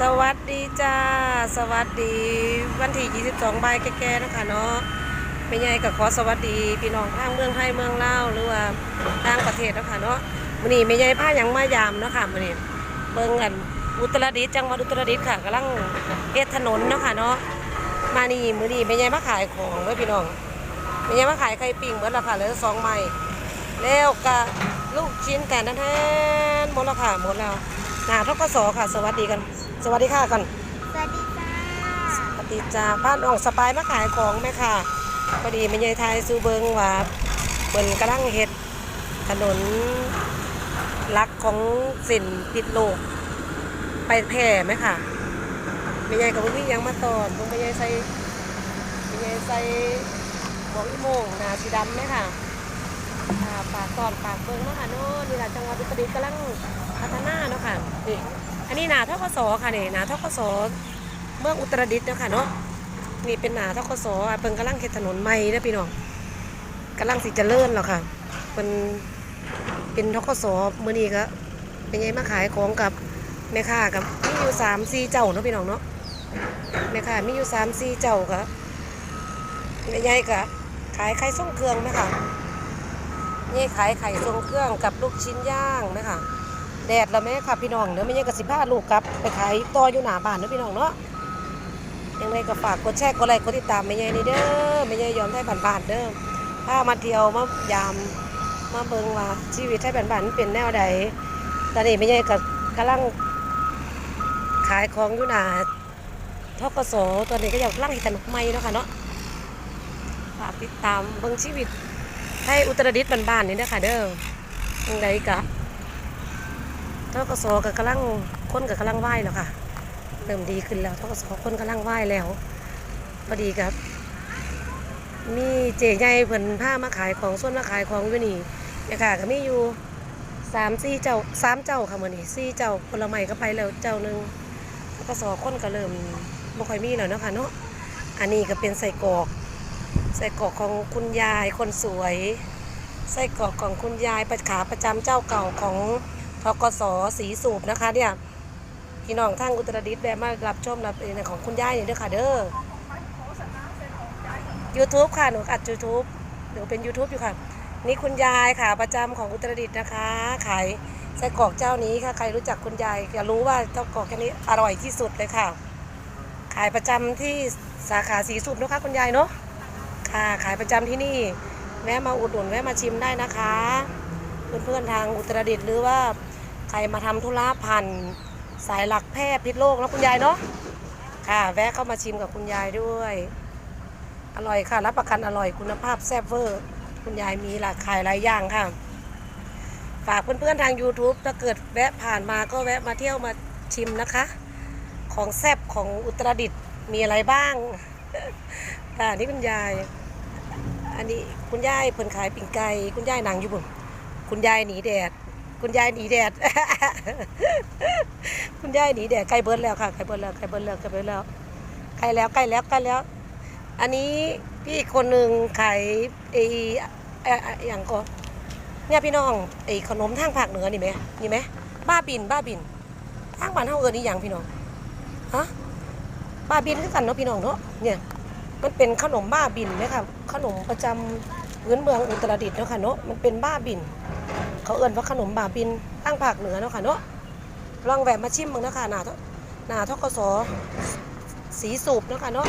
สวัสดีจ้า สวัสดีวันที่ 22ใบายแก่ๆนะคะเนาะเป็นไงก็ขอสวัสดีพี่น้องทางเมืองไทยเมืองลาวหรือว่าทางประเทศนะคะเนาะมื้อนี้แม่ใหญ่ผ้าหยังมายามเนาะค่ะมื้อนี้เบิ่งกันอุตรดิตถ์จังหวัดอุตรดิตถ์ค่ะกำลังเฮ็ดถนนเนาะค่ะเนาะมานี่มื้อนี้แม่ใหญ่มาขายของเด้อพี่น้องแม่ใหญ่มาขายไข่ปิ้งเบิดละค่ะเหลือสองไม้แล้วก็ลูกชิ้นกันนั่นแทนหมดแล้วค่ะหมดแล้วหน้าทกศค่ะ สวัสดีกัน สวัสดีค่ะก่อน สวัสดีจ้าปฏิจาบ้านออกสปายมาขายของไหมค่ะพอดีแม่ยายไทยซูเบิงว่าเปิ่นกำลังเฮ็ดถนนลักของสินติดโลก ไปแพร่ไหมค่ะแม่ยายกับพี่ยังมาตอนพวกแม่ยายใส่แม่ยายใส่หมวกอีโมงหนาสีดำไหมค่ะอ่าปากตอนปากเบิงเนาะค่ะโน่นนี่แหละจังหวัดอุตรดิตถ์กำลังพัฒนาเนาะค่ะนี่ อันนี้หนาทกศค่ะนี่หนาทกศเมืองอุตรดิตถ์นะค่ะเนาะนี่เป็นหนาทกศเพิ่นกำลังเฮ็ดถนนใหม่นะพี่น้องกำลังสิจเจริญแล้วค่ะเพิ่นเป็นทกศมื้อนี้ก็เป็นไงมาขายของกับแม่ค้ากับมีอยู่3 4เจ้าเนาะพี่น้องเนาะแม่ค้ามีอยู่3 4เจ้าก็แม่ใหญ่ก็ขายไข่ส่งเครื่องไหมค่ะนี่ขายไข่ส่งเครื่องกับลูกชิ้นย่างไหมค่ะ แดดแล้วแม่ค่ะพี่น้องเด้อไม่ใช่กับสิพาลูกกลับไปขายต่ออยู่หน้าบ้านเด้อพี่น้องเนาะยังไงก็ฝากกดแชร์กดไลค์กดติดตามแม่ใหญ่นี่เด้อแม่ใหญ่ยอมให้บ้านเด้อพามาเที่ยวมายามมาเบิ่งว่าชีวิตให้บ้านๆมันเป็นแนวใดตอนนี้แม่ใหญ่ก็กำลังขายของอยู่หน้าทกศตอนนี้ก็อยากกำลังเฮ็ดถนนใหม่เนาะค่ะเนาะฝากติดตามเบิ่งชีวิตให้อุตรดิตถ์บ้านๆนี่เด้อค่ะเด้อยังไงก็ ทกศก็กำลังค้นก็กำลังไหวแล้วค่ะเริ่มดีขึ้นแล้วทกศค้นกำลังไหวแล้วพอดีครับ มีเจ๊ใหญ่เพิ่นผ้ามาขายของส่วนมาขายของอยู่นี่เนี่ยค่ะก็มีอยู่สามสี่เจ้าสามเจ้าค่ะมื้อนี้สี่เจ้าผลไม้ก็ไปแล้วเจ้าหนึ่งทกศคนก็เริ่มบ่ค่อยมีแล้วเนาะค่ะเนาะอันนี้ก็เป็นใส่กอกใส่กอกของคุณยายคนสวย ใส่กอกของคุณยายประขาประจำเจ้าเก่าของ กสสีสูบนะคะเนี่ยพี่น้องทางอุตรดิตถ์แบบมารับชมรับเองของคุณยายนี่เด้อค่ะเด้อ YouTube ค่ะหนูอัด YouTube หนูเป็น YouTube อยู่ค่ะ นี่คุณยายค่ะประจำของอุตรดิตถ์นะคะขายไส้กรอกเจ้านี้ค่ะ ใครรู้จักคุณยายจะรู้ว่าเจ้ากรอกแค่นี้อร่อยที่สุดเลยค่ะ ขายประจำที่สาขาสีสูบนะคะคุณยายเนาะค่ะ ขายประจำที่นี่ แวะมาอุดหนุนแวะมาชิมได้นะคะ เพื่อนๆทางอุตรดิตถ์หรือว่า ใครมาทำธุระผ่านสายหลักแพร่พิษโลกแล้วคุณยายเนาะค่ะ แวะเข้ามาชิมกับคุณยายด้วย อร่อยค่ะ รับประกันอร่อยคุณภาพแซ่บเวอร์ คุณยายมีหลากขายหลายอย่างค่ะ ฝากเพื่อนๆทาง YouTube ถ้าเกิดแวะผ่านมาก็แวะมาเที่ยวมาชิมนะคะ ของแซ่บของอุตรดิตถ์มีอะไรบ้างค่ะนี่คุณยาย อันนี้คุณยายเพิ่นขายปิ่งไก่คุณยายนางอยู่บุ่นคุณยายหนีแดด คุณยายหนีแดด คุณยายหนีแดดใกล้เบิดแล้วค่ะใกล้เบิดแล้วใกล้เบิดแล้วใกล้เบิดแล้วใกล้แล้วใกล้แล้วใกล้แล้ว อันนี้พี่อีกคนหนึ่งขายไอ้ไออย่างก็เนี่ยพี่น้องไอ้ขนมทางภาคเหนือนี่ไหมนี่ไหมบ้าบิน บ้าบินทางบ้านเฮาเอิ้นอีหยังพี่น้องฮะบ้าบินคือกันเนาะพี่น้องเนาะเนี่ยมันเป็นขนมบ้าบินนะครับขนมประจำพื้นเมืองอุตรดิตถ์เนาะค่ะเนาะมันเป็นบ้าบิน เขาเอิ่นว่าขนมบาบินตั้งภาคเหนือเนาะค่ะเนาะลองแวะมาชิมมึงนะคะหนาทหนาทกศสีสูบเนาะค่ะเนาะ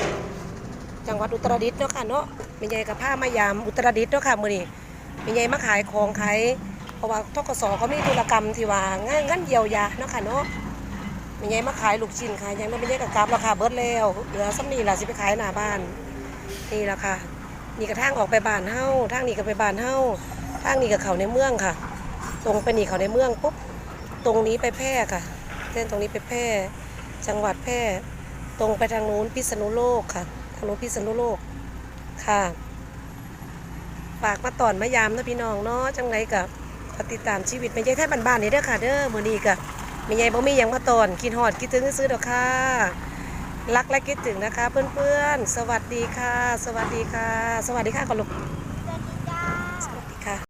จังหวัดอุตรดิตถ์เนาะค่ะเนาะมีใหญ่กับผ้ามายามอุตรดิตถ์เนาะค่ะมื้อนี้มีใหญ่มาขายของขายเพราะว่าทกศเขามีธุรกรรมที่ว่าง่ายงั้นเยียวยาเนาะค่ะเนาะมีใหญ่มาขายลูกชิ้นขายยังไม่ใหญ่กับกราบราคาเบิดแล้วเหลือซ้ำนี่ล่ะสิไปขายหน้าบ้านนี่ล่ะค่ะนี่กระทั่งออกไปบ้านเฮาทางนี้ก็ไปบ้านเฮาทางนี้กับเขาในเมืองค่ะ ตรงไปหนีเขาในเมืองปุ๊บตรงนี้ไปแพร่ค่ะ เส้นตรงนี้ไปแพร่ จังหวัดแพร่ ตรงไปทางนู้นพิษณุโลกค่ะทางนู้นพิษณุโลกค่ะฝากมาตอนมายามนะพี่น้องเนาะจังไรกับติดตามชีวิตไม่ใช่แท้บ้านๆนี่เด้อค่ะเด้อมือนี้ก็ไม่ใหญ่บ่มีหยังมาตอนคิดฮอดคิดถึงซื้อดอกค่ะรักและคิดถึงนะคะ เพื่อนๆ สวัสดีค่ะ สวัสดีค่ะ สวัสดีค่ะก่อนลูก